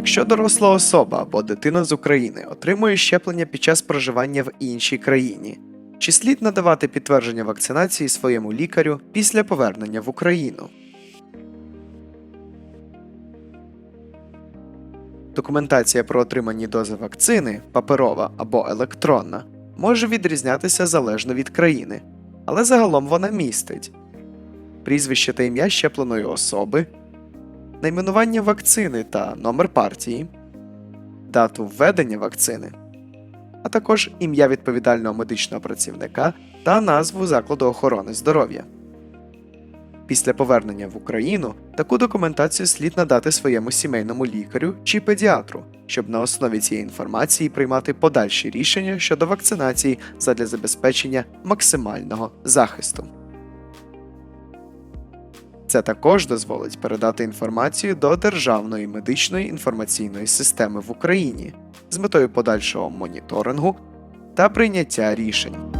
Якщо доросла особа або дитина з України отримує щеплення під час проживання в іншій країні, чи слід надавати підтвердження вакцинації своєму лікарю після повернення в Україну? Документація про отримані дози вакцини, паперова або електронна, може відрізнятися залежно від країни, але загалом вона містить прізвище та ім'я щепленої особи, найменування вакцини та номер партії, дату введення вакцини, а також ім'я відповідального медичного працівника та назву закладу охорони здоров'я. Після повернення в Україну таку документацію слід надати своєму сімейному лікарю чи педіатру, щоб на основі цієї інформації приймати подальші рішення щодо вакцинації задля забезпечення максимального захисту. Це також дозволить передати інформацію до Державної медичної інформаційної системи в Україні з метою подальшого моніторингу та прийняття рішень.